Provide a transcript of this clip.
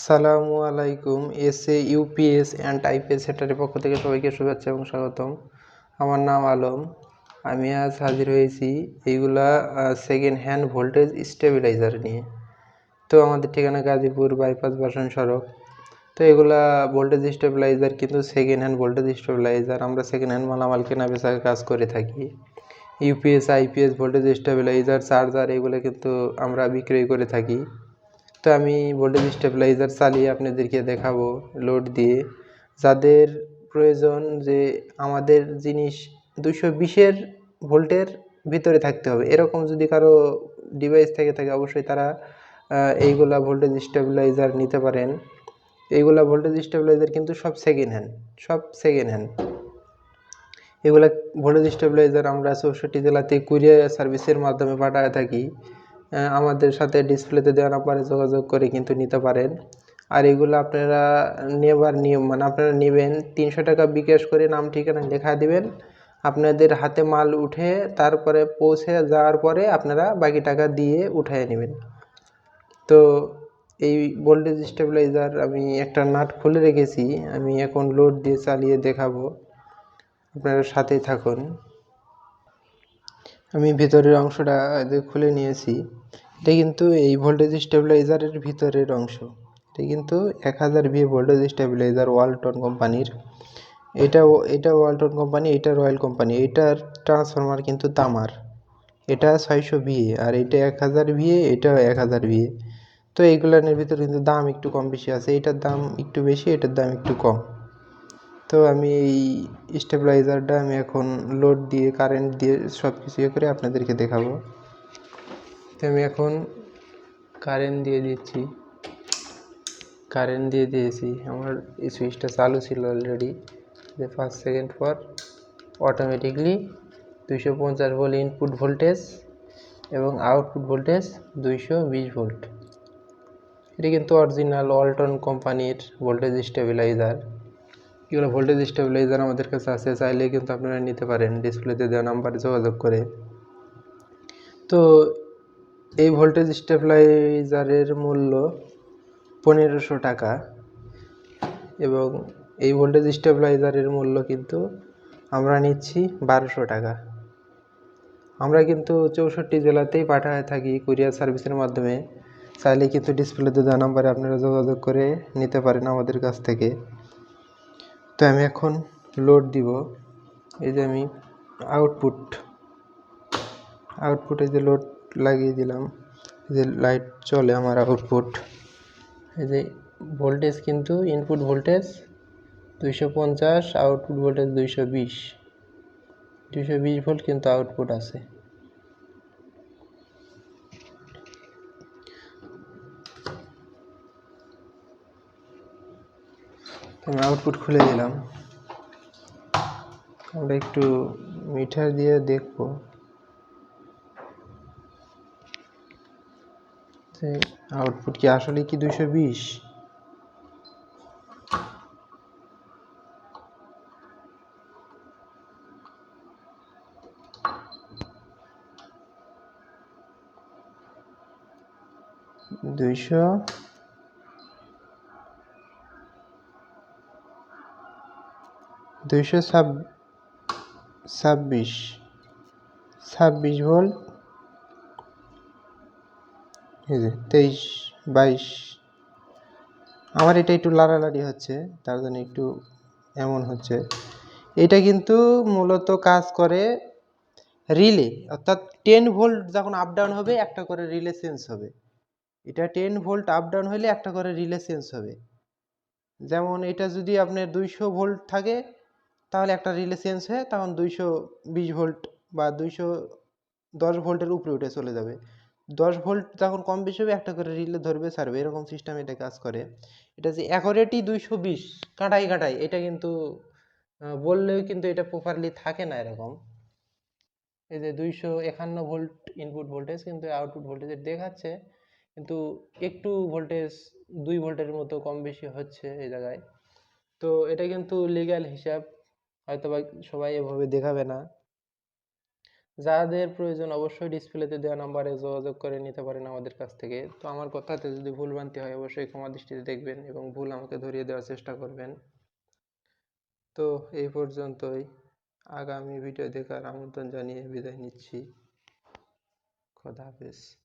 আসসালামু আলাইকুম S A UPS and IPS সেন্টারের পক্ষ থেকে সবাইকে শুভেচ্ছা এবং স্বাগতম। আমার নাম আলম, আমি আজ হাজির হয়েছি এইগুলা সেকেন্ড হ্যান্ড ভোল্টেজ স্টেবিলাইজার নিয়ে। তো আমাদের ঠিকানা গাজীপুর বাইপাস বাসন সড়ক। তো এগুলা ভোল্টেজ স্টেবিলাইজার কিন্তু সেকেন্ড হ্যান্ড ভোল্টেজ স্টেবিলাইজার আমরা সেকেন্ড হ্যান্ড মালামাল কেনা বেচার কাজ করে থাকি। UPS, IPS voltage stabiliser charger এগুলো কিন্তু আমরা বিক্রয় করে থাকি। তো আমি ভোল্টেজ স্টেবিলাইজার চালিয়ে আপনাদেরকে দেখাবো লোড দিয়ে। যাদের প্রয়োজন যে আমাদের জিনিস দুশো বিশের ভোল্টের ভিতরে থাকতে হবে। এরকম যদি কারও ডিভাইস থেকে থাকে, অবশ্যই তারা এইগুলা ভোল্টেজ স্টেবিলাইজার নিতে পারেন। এইগুলা ভোল্টেজ স্টেবিলাইজার কিন্তু সব সেকেন্ড হ্যান্ড সব সেকেন্ড হ্যান্ড এগুলা ভোল্টেজ স্টেবিলাইজার আমরা চৌষট্টি জেলাতে কুরিয়ার সার্ভিসের মাধ্যমে পাঠায় থাকি। আমাদের সাথে ডিসপ্লেতে দেওয়া নাম্বারে যোগাযোগ করে কিন্তু নিতে পারেন। আর এগুলো আপনারা নেবার নিয়ম মানে আপনারা নেবেন, তিনশো টাকা বিকাশ করে নাম ঠিকানা লেখা দিবেন। আপনাদের হাতে মাল উঠে তারপরে পৌঁছে যাওয়ার পরে আপনারা বাকি টাকা দিয়ে উঠায় নেবেন। তো এই ভোল্টেজ স্টেবিলাইজার আমি একটা নাট খুলে রেখেছি, আমি এখন লোড দিয়ে চালিয়ে দেখাবো। আপনারা সাথেই থাকুন। আমি ভিতরের অংশটা খুলে নিয়েছি, এটা কিন্তু এই ভোল্টেজ স্টেবিলাইজারের ভিতরের অংশ। এটা কিন্তু এক হাজার ভি ভোল্টেজ স্টেবিলাইজার ওয়ালটন কোম্পানির। এটা এটা ওয়ালটন কোম্পানি, এটা রয়্যাল কোম্পানি, এটার ট্রান্সফরমার কিন্তু তামার। এটা ছয়শো ভিএ আর এটা এক হাজার ভিএ এটা এক হাজার ভিএ তো এইগুলানের ভিতরে কিন্তু দাম একটু কম বেশি আছে, এটার দাম একটু বেশি, এটার দাম একটু কম। তো আমি এই স্টেবিলাইজারটা আমি এখন লোড দিয়ে কারেন্ট দিয়ে সব কিছু ইয়ে করে আপনাদেরকে দেখাবো। তো আমি এখন কারেন্ট দিয়ে দিচ্ছি। কারেন্ট দিয়ে দিয়েছি। আমার এই সুইচটা চালু ছিল অলরেডি যে পাঁচ সেকেন্ড পর অটোমেটিকলি দুইশো পঞ্চাশ ভোল্ট ইনপুট ভোল্টেজ এবং আউটপুট ভোল্টেজ দুইশো বিশ ভোল্ট এটা কিন্তু অরিজিনাল ওয়ালটন কোম্পানির ভোল্টেজ স্টেবিলাইজার এগুলো ভোল্টেজ স্টেবিলাইজার আমাদের কাছে আছে, চাইলে কিন্তু আপনারা নিতে পারেন। ডিসপ্লেতে দেওয়া নাম্বারে যোগাযোগ করে। তো এই ভোল্টেজ স্টেবিলাইজারের মূল্য পনেরোশো টাকা এবং এই ভোল্টেজ স্টেবিলাইজারের মূল্য কিন্তু আমরা নিচ্ছি বারোশো টাকা। আমরা কিন্তু চৌষট্টি জেলাতেই পাঠায় থাকি কুরিয়ার সার্ভিসের মাধ্যমে। চাইলে কিন্তু ডিসপ্লেতে দেওয়া নাম্বারে আপনারা যোগাযোগ করে নিতে পারেন আমাদের কাছ থেকে। তো আমি এখন লোড দিব। এই যে আমি আউটপুট আউটপুটে যে লোড লাগিয়ে দিলাম। যে লাইট চলে আমার আউটপুট এই যে ভোল্টেজ কিন্তু ইনপুট ভোল্টেজ দুইশো পঞ্চাশ আউটপুট ভোল্টেজ দুইশো বিশ। দুইশো বিশ ভোল্ট কিন্তু আউটপুট আছে। তো আমি আউটপুট খুলে দিলাম। আমরা একটু মিটার দিয়ে দেখব। আউটপুট কি আসলে কি দুইশো বিশ? দুইশো দুইশো ছাব ছাব্বিশ ছাব্বিশ ভোল্ট তেইশ, বাইশ। আমার এটা একটু লাড়ালাড়ি হচ্ছে, তার জন্য একটু এমন হচ্ছে। এটা কিন্তু মূলত কাজ করে রিলে, অর্থাৎ টেন ভোল্ট যখন আপ ডাউন হবে, একটা করে রিলে চেঞ্জ হবে। এটা টেন ভোল্ট আপ ডাউন হলে একটা করে রিলে চেঞ্জ হবে। যেমন এটা যদি আপনার দুইশো ভোল্ট থাকে তাহলে একটা রিলে চেঞ্জ হয়ে তখন দুইশো বিশ ভোল্ট বা দুইশো দশ ভোল্টের উপরে উঠে চলে যাবে। দশ ভোল্ট যখন কম বেশি হবে, একটা করে রিলে ধরবে, ছাড়বে, এরকম সিস্টেম এটা কাজ করে। এটা যে অ্যাকোরেটই দুইশো বিশ, কাঁটাই কাঁটাই, এটা কিন্তু বললেও কিন্তু এটা প্রপারলি থাকে না এরকম। এই যে দুইশো একান্ন ভোল্ট ইনপুট ভোল্টেজ কিন্তু আউটপুট ভোল্টেজ দেখাচ্ছে, কিন্তু একটু ভোল্টেজ দুই ভোল্টের মতো কম বেশি হচ্ছে এই জায়গায়। তো এটা কিন্তু লিগ্যাল হিসাব। হয়তো বা সবাই এভাবে দেখাবে না। যাদের প্রয়োজন অবশ্যই ডিসপ্লেতে দেওয়া নাম্বারে যোগাযোগ করে নিতে পারেন আমাদের কাছ থেকে। তো আমার কথাতে যদি ভুল ভ্রান্তি হয়, অবশ্যই ক্ষমা দৃষ্টিতে দেখবেন এবং ভুল আমাকে ধরিয়ে দেওয়ার চেষ্টা করবেন। তো এই পর্যন্তই। আগামী ভিডিও দেখার আমন্ত্রণ জানিয়ে বিদায় নিচ্ছি। খোদা হাফেজ।